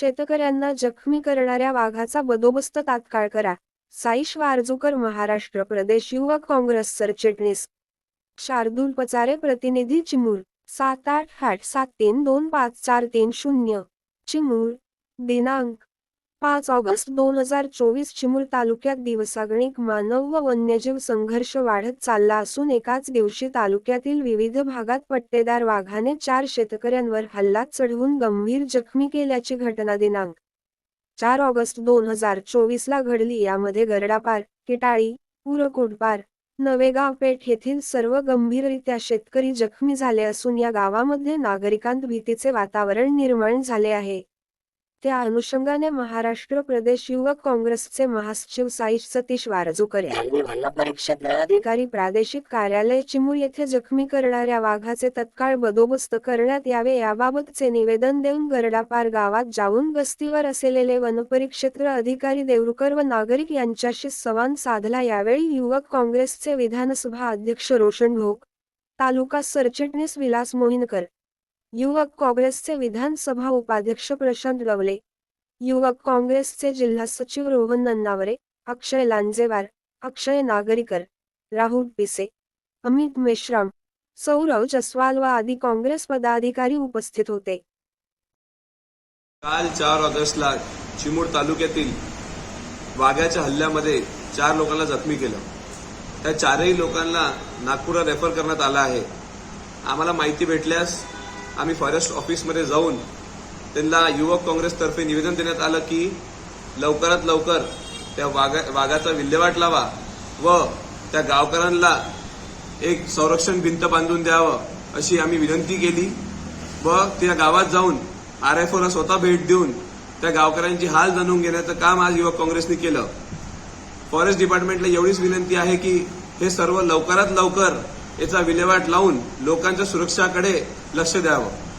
शेतकऱ्यांना जखमी करणाऱ्या वाघाचा बंदोबस्त तात्काळ करा. साईश वारजूकर महाराष्ट्र प्रदेश युवक काँग्रेस सरचिटणीस. शार्दूल पचारे प्रतिनिधी चिमूर. सात आठ आठ सात तीन दोन पाच चार तीन शून्य. चिमूर. दिनांक. पाच ऑगस्ट दोन हजार चोवीस चिमूर तालुक्यात दिवसागणिक मानव व वन्यजीव संघर्ष वाढत चालला असून एकाच दिवशी तालुक्यातील विविध भागात पट्टेदार वाघाने चार शेतकऱ्यांवर हल्ला चढवून गंभीर जखमी केल्याची घटना दिनांक चार ऑगस्ट दोन हजार चोवीस ला घडली. यामध्ये गरडापार किटाळी पुरकोडपार नवेगाव पेठ येथील सर्व गंभीररित्या शेतकरी जखमी झाले असून या गावामध्ये नागरिकांत भीतीचे वातावरण निर्माण झाले आहे. त्या अनुषंगाने महाराष्ट्र प्रदेश युवक काँग्रेसचे महासचिव साईश सतीश वारजूकर यांनी क्षेत्राधिकारी प्रादेशिक कार्यालय चिमूर येथे जखमी करणाऱ्या वाघाचे तत्काळ बंदोबस्त करण्यात यावे याबाबतचे निवेदन देऊन गरडापार गावात जाऊन गस्तीवर असलेले वनपरिक्षेत्र अधिकारी देवरुकर व नागरिक यांच्याशी संवाद साधला. यावेळी युवक काँग्रेसचे विधानसभा अध्यक्ष रोशन भोग तालुका सरचिटणीस विलास मोहिनकर युवक काँग्रेसचे विधानसभा उपाध्यक्ष प्रशांत गवले युवक काँग्रेसचे जिल्हा सचिव रोहन नन्नावरे अक्षय लांजेवार अक्षय नागरीकर राहुल पिसे अमित मेश्राम सौरव जसवाल व आदी काँग्रेस पदाधिकारी उपस्थित होते. काल चार ऑगस्टला चिमूर तालुक्यातील वाघ्याच्या हल्ल्यामध्ये चार लोकांना जखमी केलं. त्या चारही लोकांना नागपूरला रेफर करण्यात आलं आहे. आम्हाला माहिती भेटल्यास आम्ही फॉरेस्ट ऑफिसमध्ये जाऊन त्यांना युवक काँग्रेसतर्फे निवेदन देण्यात आलं की लवकरात लवकर त्या वाघा वाघाचा विल्हेवाट लावा व त्या गावकऱ्यांना एक संरक्षण भिंत बांधून द्यावं अशी आम्ही विनंती केली व त्या गावात जाऊन आर एफ ओला स्वतः भेट देऊन त्या गावकऱ्यांची हाल जाणून घेण्याचं काम आज युवक काँग्रेसने केलं. फॉरेस्ट डिपार्टमेंटला एवढीच विनंती आहे की हे सर्व लवकरात लवकर याचा विल्हेवाट लावून लोकांच्या सुरक्षाकडे लक्ष द्यावं.